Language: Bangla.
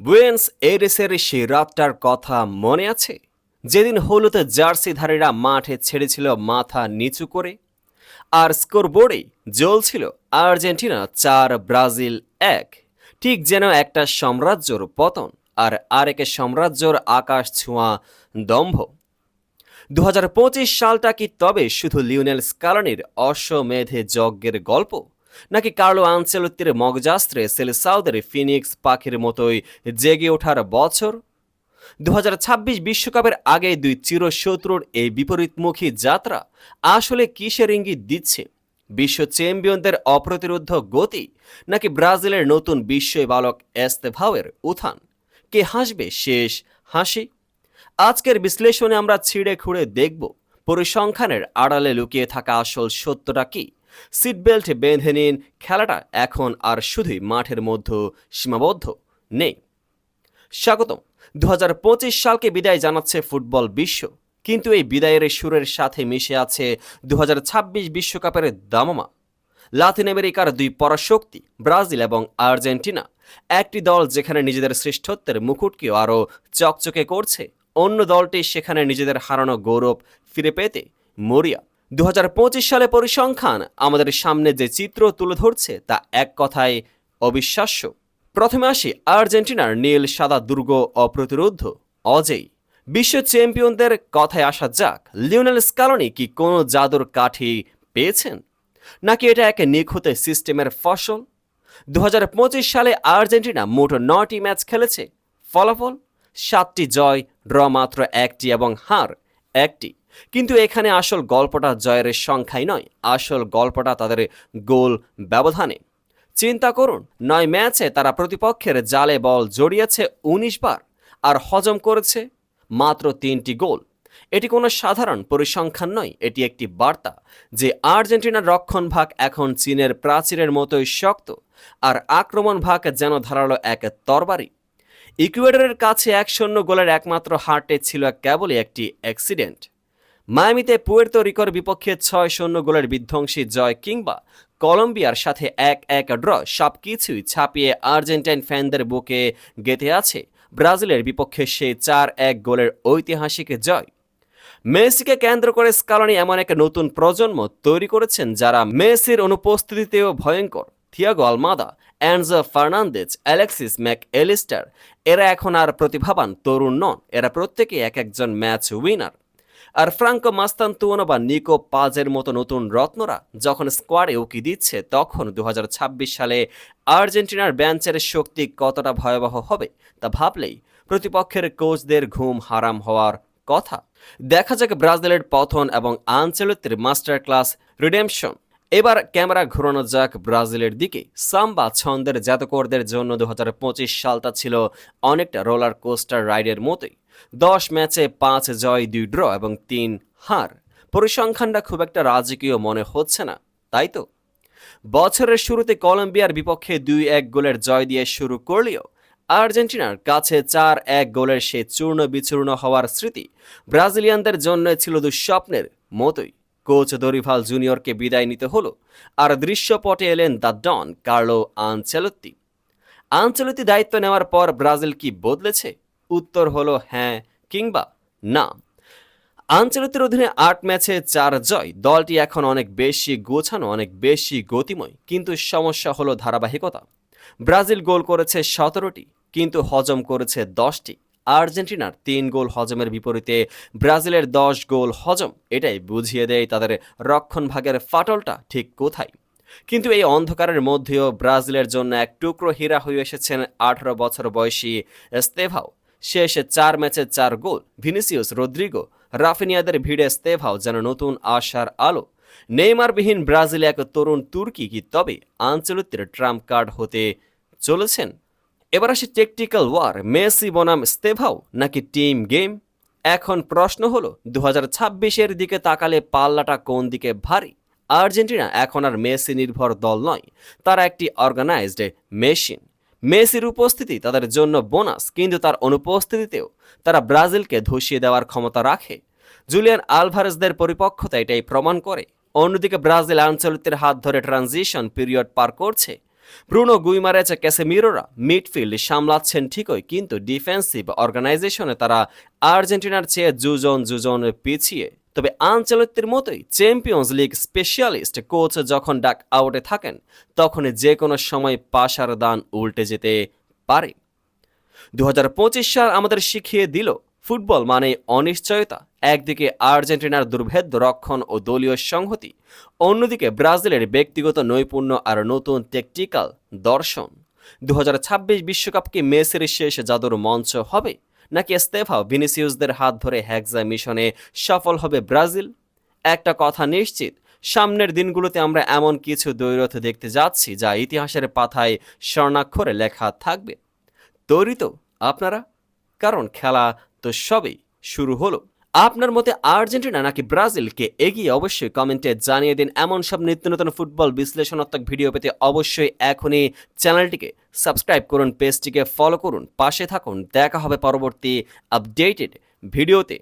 বুয়েন্স এরেসের সেই রাতটার কথা মনে আছে? যেদিন হলুদ জার্সিধারীরা মাঠে ছেড়েছিল মাথা নিচু করে, আর স্কোরবোর্ডে জ্বলছিল আর্জেন্টিনা চার, ব্রাজিল এক। ঠিক যেন একটা সাম্রাজ্যর পতন আর আরেক সাম্রাজ্যর আকাশ ছোঁয়া দম্ভ। দু হাজার পঁচিশ সালটা কি তবে শুধু লিওনেল স্কালনির অশ্বমেধে যজ্ঞের গল্প? নাকি কার্লো আনচেলত্তির মগজাস্ত্রে সেলেসাউদের ফিনিক্স পাখির মতোই জেগে ওঠার বছর? দু বিশ্বকাপের আগে দুই চিরশত্রুর এই বিপরীতমুখী যাত্রা আসলে কিসের ইঙ্গিত দিচ্ছে? বিশ্ব চ্যাম্পিয়নদের অপ্রতিরোধ গতি নাকি ব্রাজিলের নতুন বিশ্ব বালক এস্তেভাওয়ের উত্থান? কে হাসবে শেষ হাসি? আজকের বিশ্লেষণে আমরা ছিঁড়ে খুঁড়ে দেখব পরিসংখ্যানের আড়ালে লুকিয়ে থাকা আসল সত্যটা কি? সিট বেল্ট বেঁধে নিন, খেলাটা এখন আর শুধুই মাঠের মধ্যে সীমাবদ্ধ নেই। স্বাগতম। দু সালকে বিদায় জানাচ্ছে ফুটবল বিশ্ব। কিন্তু এই বিদায়ের সুরের সাথে মিশে আছে দু বিশ্বকাপের দামামা। লাতিন আমেরিকার দুই পরাশক্তি, ব্রাজিল এবং আর্জেন্টিনা। একটি দল যেখানে নিজেদের শ্রেষ্ঠত্বের মুকুটকেও আরও চকচকে করছে, অন্য দলটি সেখানে নিজেদের হারানো গৌরব ফিরে পেতে মরিয়া। দু হাজার পঁচিশ সালে পরিসংখ্যান আমাদের সামনে যে চিত্র তুলে ধরছে তা এক কথায় অবিশ্বাস্য। প্রথমে আসি আর্জেন্টিনার নীল সাদা দুর্গ অপ্রতিরোধ অজেই বিশ্ব চ্যাম্পিয়নদের কথায় আসা যাক, লিওনেল স্কালনি কি কোনো জাদুর কাঠি পেয়েছেন? নাকি এটা এক নিখুঁত সিস্টেমের ফসল? দু হাজার পঁচিশ সালে আর্জেন্টিনা মোট নটি ম্যাচ খেলেছে, ফলাফল সাতটি জয়, ড্র মাত্র একটি এবং হার একটি। কিন্তু এখানে আসল গল্পটা জয়ের সংখ্যাই নয়, আসল গল্পটা তাদের গোল ব্যবধানে। চিন্তা করুন, নয় ম্যাচে তারা প্রতিপক্ষের জালে বল জড়িয়েছে উনিশ বার আর হজম করেছে মাত্র তিনটি গোল। এটি কোনো সাধারণ পরিসংখ্যান নয়, এটি একটি বার্তা যে আর্জেন্টিনার রক্ষণ ভাগ এখন চীনের প্রাচীরের মতোই শক্ত আর আক্রমণ ভাগ যেন ধারালো এক তরবারি। ইকুয়েডরের কাছে এক শূন্য গোলের একমাত্র হারটে ছিল কেবলই একটি অ্যাক্সিডেন্ট। মায়ামিতে পুয়ের্তো রিকোর বিপক্ষে ছয় শূন্য গোলের বিধ্বংসী জয় কিংবা কলম্বিয়ার সাথে এক এক ড্র সব কিছুই ছাপিয়ে আর্জেন্টাইন ফ্যানদের বুকে গেঁথে আছে ব্রাজিলের বিপক্ষে সেই চার এক গোলের ঐতিহাসিক জয়। মেসিকে কেন্দ্র করে স্কালনি এমন এক নতুন প্রজন্ম তৈরি করেছেন যারা মেসির অনুপস্থিতিতেও ভয়ঙ্কর। Thiago Almada and Enzo Fernandez, Alexis Mac Allister এরা এখন আর প্রতিভাবান তরুণ নন। এরা প্রত্যেকে এক একজন ম্যাচ উইনার। আর ফ্রাঙ্কো মাস্তান্তুয়ানো বা নিকো পাজের মতো নতুন রত্নরা যখন স্কোয়াডে উকি দিচ্ছে, তখন দু হাজার ছাব্বিশ সালে আর্জেন্টিনার ব্যাঞ্চের শক্তি কতটা ভয়াবহ হবে তা ভাবলেই প্রতিপক্ষের কোচদের ঘুম হারাম হওয়ার কথা। দেখা যাক ব্রাজিলের পথন এবং আঞ্চলিকের মাস্টার ক্লাস রিডেমশন। এবার ক্যামেরা ঘোরানো যাক ব্রাজিলের দিকে। সাম্বা ছন্দের জাতকরদের জন্য দু হাজার পঁচিশ সালটা ছিল অনেকটা রোলার কোস্টার রাইডের মতোই। দশ ম্যাচে পাঁচ জয়, দুই ড্র এবং তিন হার। পরিসংখ্যানটা খুব একটা রাজকীয় মনে হচ্ছে না, তাই তো? বছরের শুরুতে কলম্বিয়ার বিপক্ষে দুই এক গোলের জয় দিয়ে শুরু করলেও আর্জেন্টিনার কাছে চার এক গোলের সে চূর্ণ বিচূর্ণ হওয়ার স্মৃতি ব্রাজিলিয়ানদের জন্য ছিল দুঃস্বপ্নের মতোই। কোচ দরিভাল জুনিয়রকে বিদায় নিতে হলো, আর দৃশ্যপটে এলেন the Don, Carlo Ancelotti. Ancelotti দায়িত্ব নেওয়ার পর ব্রাজিল কি বদলেছে? উত্তর হলো হ্যাঁ কিংবা না। আঞ্চলিকের অধীনে আট ম্যাচে চার জয়। দলটি এখন অনেক বেশি গোছানো, অনেক বেশি গতিময়। কিন্তু সমস্যা হলো ধারাবাহিকতা। ব্রাজিল গোল করেছে সতেরোটি, কিন্তু হজম করেছে দশটি। আর্জেন্টিনার তিন গোল হজমের বিপরীতে ব্রাজিলের দশ গোল হজম। এটাই বুঝিয়ে দেয় তাদের রক্ষণ ভাগের ফাটলটা ঠিক কোথায়। কিন্তু এই অন্ধকারের মধ্যেও ব্রাজিলের জন্য এক টুকরো হীরা হয়ে এসেছেন আঠারো বছর বয়সী স্তেভাও শেষ চার ম্যাচে চার গোল। ভিনিসিয়াস রদ্রিগো, রাফিনিয়াদের ভিড়ে স্তেভাও যেন নতুন আশার আলো। নেইমারবিহীন ব্রাজিল এক তরুণ তুর্কি কি তবে আঞ্চলিকের ট্রাম্প কার্ড হতে চলেছেন? এবার আসি টেকটিক্যাল ওয়ার। মেসি, বনাম স্তেভাও নাকি টিম গেম? এখন প্রশ্ন হলো দু হাজার দিকে তাকালে পাল্লাটা কোন দিকে ভারী? আর্জেন্টিনা এখন আর মেসি নির্ভর দল নয়, তারা একটি অর্গানাইজড মেশিন মেসির উপস্থিতি তাদের জন্য বোনাস, কিন্তু তার অনুপস্থিতিতেও তারা ব্রাজিলকে ধসিয়ে দেওয়ার ক্ষমতা রাখে। জুলিয়ান আলভারেজদের পরিপক্ষতা এটাই প্রমাণ করে। অন্যদিকে ব্রাজিল আঞ্চলিকের হাত ধরে ট্রানজিশন পিরিয়ড পার করছে। ব্রুনো গুইমারেচ ক্যাসেমিরোরা মিডফিল্ড সামলাচ্ছেন ঠিকই, কিন্তু ডিফেন্সিভ অর্গানাইজেশনে তারা আর্জেন্টিনার চেয়ে দুজন দুজন পিছিয়ে তবে আঞ্চলিকদের মতোই চ্যাম্পিয়ন্স লিগ স্পেশালিস্ট কোচ যখন ডাক আউটে থাকেন তখন যে কোনো সময় পাশার দান উল্টে যেতে পারে। দু পঁচিশ সাল আমাদের শিখিয়ে দিল, ফুটবল মানে অনিশ্চয়তা। একদিকে আর্জেন্টিনার দুর্ভেদ্য রক্ষণ ও দলীয় সংহতি, অন্যদিকে ব্রাজিলের ব্যক্তিগত নৈপুণ্য আর নতুন টেকটিক্যাল দর্শন। দু বিশ্বকাপ কি মেসির শেষ জাদুর মঞ্চ হবে? নাকি স্তেফা ভিনিসিউসদের হাত ধরে হ্যাকজা মিশনে সফল হবে ব্রাজিল? একটা কথা নিশ্চিত, সামনের দিনগুলোতে আমরা এমন কিছু দৈরথ দেখতে যাচ্ছি যা ইতিহাসের পাথায় স্বর্ণাক্ষরে লেখা থাকবে। তৈরি তো আপনারা? কারণ খেলা তো সবেই শুরু হলো। আপনার মতে আর্জেন্টিনা নাকি ব্রাজিলকে এগিয়ে অবশ্যই কমেন্টে জানিয়ে দিন। এমন সব নিত্য নতুন ফুটবল বিশ্লেষণাত্মক ভিডিও পেতে অবশ্যই এখনই চ্যানেলটিকে সাবস্ক্রাইব করুন পেজটিকে ফলো করুন, পাশে থাকুন। দেখা হবে পরবর্তী আপডেটেড ভিডিওতে